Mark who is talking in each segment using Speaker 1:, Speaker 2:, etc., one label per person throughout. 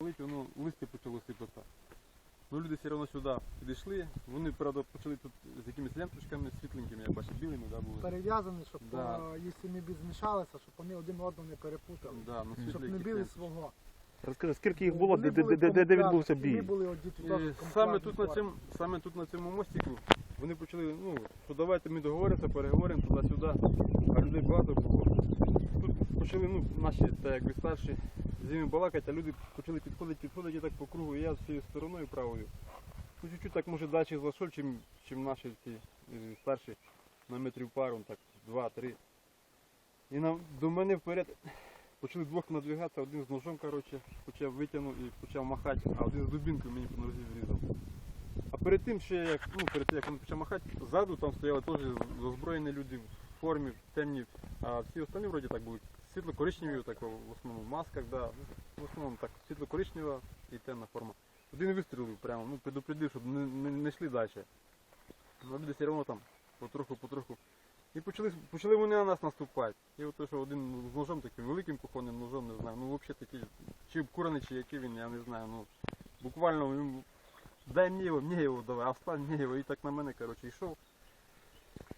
Speaker 1: Лить, воно листя почало сипатися. Ну люди все одно сюди підійшли. Вони, правда, почали тут з якимись ленточками світленькими, я бачив, білими, да, були.
Speaker 2: Перев'язані, щоб
Speaker 1: Да.
Speaker 2: е, якщо б змішалися, щоб вони один одного не перепутали.
Speaker 1: Да, на
Speaker 2: Щоб не били
Speaker 1: ленточки.
Speaker 2: свого.
Speaker 3: Розкажи, скільки їх було, де, де, де, де, де відбувся бій?
Speaker 2: були
Speaker 1: І Е, саме тут на цьому, саме тут на цьому мостику вони почали, ну, що давайте ми договоримося, переговоримо туди-сюди, а людей багато було. Тут почали, ну, наші, та якби старші, з ними балакати, а люди почали підходити, підходити так по кругу, і я з цією стороною правою. Ну, чуть-чуть так, може, далі зайшов, чим, чим наші ці е, старші на метрів пару, так, два-три. І на, до мене вперед почали двох надвигатися, один з ножом, коротше, почав витягнув і почав махати, а один з дубінкою мені по нозі врізав. Перед тим ще як, ну, перед тим, як він почав махати, ззаду там стояли теж озброєні люди в формі, в темній, а всі останні вроді так були світло-коричневі, так, в основному в масках, да. в основному так світло-коричнева і темна форма. Один вистрілив прямо, ну, предупредив, щоб не, не, не йшли далі. Ну, люди все одно там потроху, потроху. І почали, почали вони на нас наступати. І от то, що один з ножом таким великим кухонним ножом, не знаю, ну взагалі такий, чи обкурений, чи який він, я не знаю. Ну, буквально дай мені його, мені його давай, а встань мені його, і так на мене, коротше, йшов.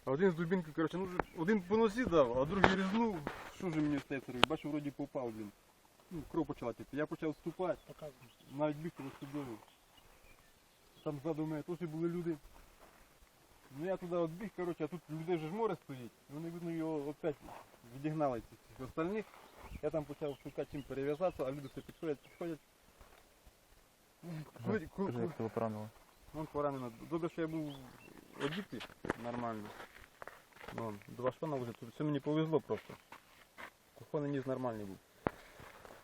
Speaker 1: А один з дубінки, коротше, ну один по носі дав, а другий різнув, що ж мені стається робити? Бачу, вроді попав він. Ну, кров почала текти. Я почав вступати, навіть бігти до судовий. Там ззаду мене теж були люди. Ну я туди от біг, коротше, а тут людей вже ж море стоїть. Вони, видно, його опять відігнали цих остальних. Я там почав шукати чим перев'язатися, а люди все підходять, підходять. Коли- коли-
Speaker 3: Скажи, як тебе поранило?
Speaker 1: Вон поранено. Добре, що я був одітий нормально. Ну, два шпана вже тут. Все мені повезло просто. Кухонний ніс нормальний був.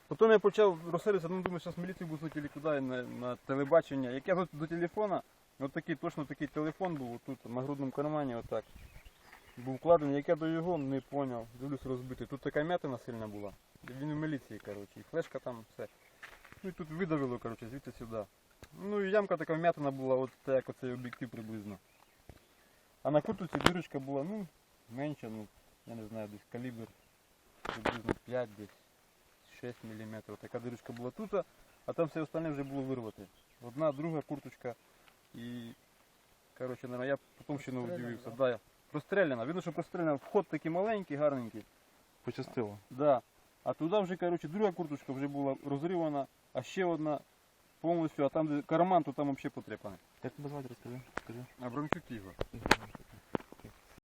Speaker 1: Потім я почав розселитися, ну думаю, зараз міліцію буду чи куди на, на телебачення. Як я до, до телефона, от такий точно такий телефон був тут на грудному кармані, отак. Був вкладений, як я до його не зрозумів, дивлюсь розбитий. Тут така м'ятина сильна була. Він в міліції, коротше, і флешка там, все. Ну і тут видавило, коротше, звідти сюди. Ну і ямка така вм'ятина була, от та як оцей об'єктив приблизно. А на куртці дирочка була, ну, менша, ну, я не знаю, десь калібр приблизно 5 десь 6 мм. Така дирочка була тут, а там все остальне вже було вирвати. Одна, друга курточка і. Коротше, наверное, я потім ще не удивився.
Speaker 2: да?
Speaker 1: Простреляна. Видно, що простреляна. Вход такий маленький, гарненький.
Speaker 3: Пощастило.
Speaker 1: Да. А туди вже, коротше, друга курточка вже була розривана, а ще одна повністю, а там де карман, то там взагалі потрепаний.
Speaker 3: Як тебе звати, розкажи.
Speaker 1: Абрамчук Ігор.